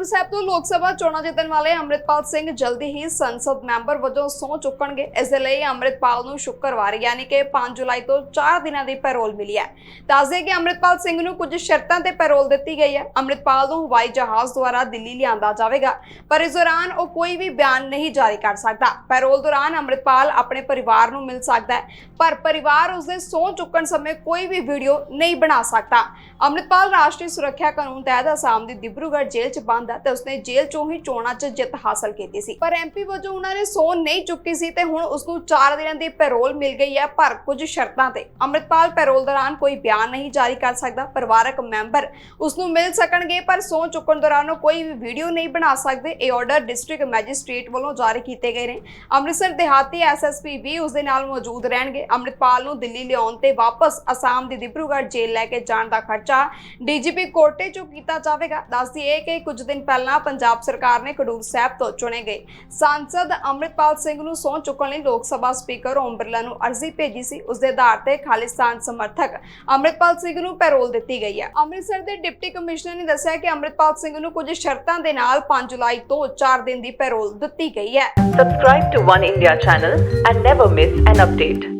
ਖਡੂਰ ਸਾਹਿਬ ਤੋਂ ਲੋਕ ਸਭਾ ਚੋਣਾਂ ਜਿੱਤਣ ਵਾਲੇ ਅੰਮ੍ਰਿਤਪਾਲ ਸਿੰਘ ਜਲਦੀ ਹੀ ਸੰਸਦ ਮੈਂਬਰ ਵਜੋਂ ਸਹੁੰ ਚੁੱਕਣਗੇ। ਇਸ ਦੇ ਲਈ ਅੰਮ੍ਰਿਤਪਾਲ ਨੂੰ ਸ਼ੁੱਕਰਵਾਰ ਯਾਨੀ ਕਿ 5 ਜੁਲਾਈ ਤੋਂ 4 ਦਿਨਾਂ ਦੀ ਪੈਰੋਲ ਮਿਲੀ ਹੈ। ਦੱਸਦੇ ਕਿ ਅੰਮ੍ਰਿਤਪਾਲ ਸਿੰਘ ਨੂੰ ਕੁਝ ਸ਼ਰਤਾਂ ਤੇ ਪੈਰੋਲ ਦਿੱਤੀ ਗਈ ਹੈ। ਅੰਮ੍ਰਿਤਪਾਲ ਨੂੰ ਹਵਾਈ ਜਹਾਜ਼ ਦੁਆਰਾ ਦਿੱਲੀ ਲਿਆਂਦਾ ਜਾਵੇਗਾ, ਪਰ ਇਸ ਦੌਰਾਨ ਉਹ ਕੋਈ ਵੀ ਬਿਆਨ ਨਹੀਂ ਜਾਰੀ ਕਰ ਸਕਦਾ। ਪੈਰੋਲ ਦੌਰਾਨ ਅੰਮ੍ਰਿਤਪਾਲ ਆਪਣੇ ਪਰਿਵਾਰ ਨੂੰ ਮਿਲ ਸਕਦਾ ਹੈ, ਪਰ ਪਰਿਵਾਰ ਉਸਦੇ ਸਹੁੰ ਚੁੱਕਣ ਸਮੇਂ ਕੋਈ ਵੀ ਵੀਡੀਓ ਨਹੀਂ ਬਣਾ ਸਕਦਾ। ਅੰਮ੍ਰਿਤਪਾਲ ਰਾਸ਼ਟਰੀ ਸੁਰੱਖਿਆ ਕਾਨੂੰਨ ਤਹਿਤ ਅਸਾਮ ਦੀ ਡਿਬਰੂਗੜ੍ਹ ਜੇਲ੍ਹ 'ਚ ਬੰਦ ਹੈ ਤੇ ਉਸਨੇ ਜੇਲ੍ਹ 'ਚੋਂ ਹੀ ਚੋਣਾਂ 'ਚ ਜਿੱਤ ਹਾਸਲ ਕੀਤੀ ਸੀ। ਪਰ ਐਮਪੀ ਵਜੋਂ ਉਹਨਾਂ ਨੇ ਸਹੁੰ ਨਹੀਂ ਚੁੱਕੀ ਸੀ ਤੇ ਹੁਣ ਉਸ ਨੂੰ 4 ਦਿਨਾਂ ਦੀ ਪੈਰੋਲ ਮਿਲ ਗਈ ਹੈ ਪਰ ਕੁਝ ਸ਼ਰਤਾਂ ਤੇ। ਅੰਮ੍ਰਿਤਪਾਲ ਪੈਰੋਲ ਦੌਰਾਨ ਕੋਈ ਬਿਆਨ ਨਹੀਂ ਜਾਰੀ ਕਰ ਸਕਦਾ, ਪਰਿਵਾਰਕ ਮੈਂਬਰ ਉਸ ਨੂੰ ਮਿਲ ਸਕਣਗੇ ਪਰ ਸਹੁੰ ਚੁੱਕਣ ਦੌਰਾਨ ਉਹ ਕੋਈ ਵੀ ਵੀਡੀਓ ਨਹੀਂ ਬਣਾ ਸਕਦੇ। ਇਹ ਆਰਡਰ ਡਿਸਟ੍ਰਿਕਟ ਮੈਜਿਸਟ੍ਰੇਟ ਵੱਲੋਂ ਜਾਰੀ ਕੀਤੇ ਗਏ ਨੇ। ਅੰਮ੍ਰਿਤਸਰ ਦਿਹਾਤੀ ਐਸਐਸਪੀ ਵੀ ਉਸ ਦੇ ਨਾਲ ਮੌਜੂਦ ਰਹਿਣਗੇ। ਅੰਮ੍ਰਿਤਪਾਲ ਨੂੰ ਦਿੱਲੀ ਲਿਆਉਣ ਤੇ ਵਾਪਸ ਅਸਾਮ ਦੀ ਡਿਬਰੂਗੜ੍ਹ ਜੇਲ੍ਹ ਲੈ ਕੇ ਜਾਣ ਦਾ ਖਰਚਾ ਡੀਜੀਪੀ ਕੋਟੇ ਚੋਂ ਕੀਤਾ ਜਾਵੇਗਾ। ਦੱਸਦੀ ਹੈ ਕਿ ਕੁਝ ਦਿਨ ਪਹਿਲਾਂ ਪੰਜਾਬ ਸਰਕਾਰ ਨੇ ਖਡੂਰ ਸਾਹਿਬ ਤੋਂ ਚੁਣੇ ਗਏ। ਸਾਂਸਦ ਅੰਮ੍ਰਿਤਪਾਲ ਸਿੰਘ ਨੂੰ ਸਹੁੰ ਚੁੱਕਣ ਲਈ ਲੋਕ ਸਭਾ ਸਪੀਕਰ ਓਮ ਬਿਰਲਾ ਨੂੰ ਅਰਜ਼ੀ ਭੇਜੀ ਸੀ। ਉਸ ਦੇ ਆਧਾਰ ਤੇ ਖਾਲਿਸਤਾਨ ਸਮਰਥਕ ਅੰਮ੍ਰਿਤਪਾਲ ਸਿੰਘ ਨੂੰ ਪੈਰੋਲ ਦਿੱਤੀ ਗਈ ਹੈ। ਅੰਮ੍ਰਿਤਸਰ ਦੇ ਡਿਪਟੀ ਕਮਿਸ਼ਨਰ ਨੇ ਦੱਸਿਆ ਕਿ ਅੰਮ੍ਰਿਤਪਾਲ ਸਿੰਘ ਨੂੰ ਕੁਝ ਸ਼ਰਤਾਂ ਦੇ ਨਾਲ 5 ਜੁਲਾਈ ਤੋਂ 4 ਦਿਨ ਦੀ ਪੈਰੋਲ ਦਿੱਤੀ ਗਈ ਹੈ। Subscribe to One India channel and never miss an update.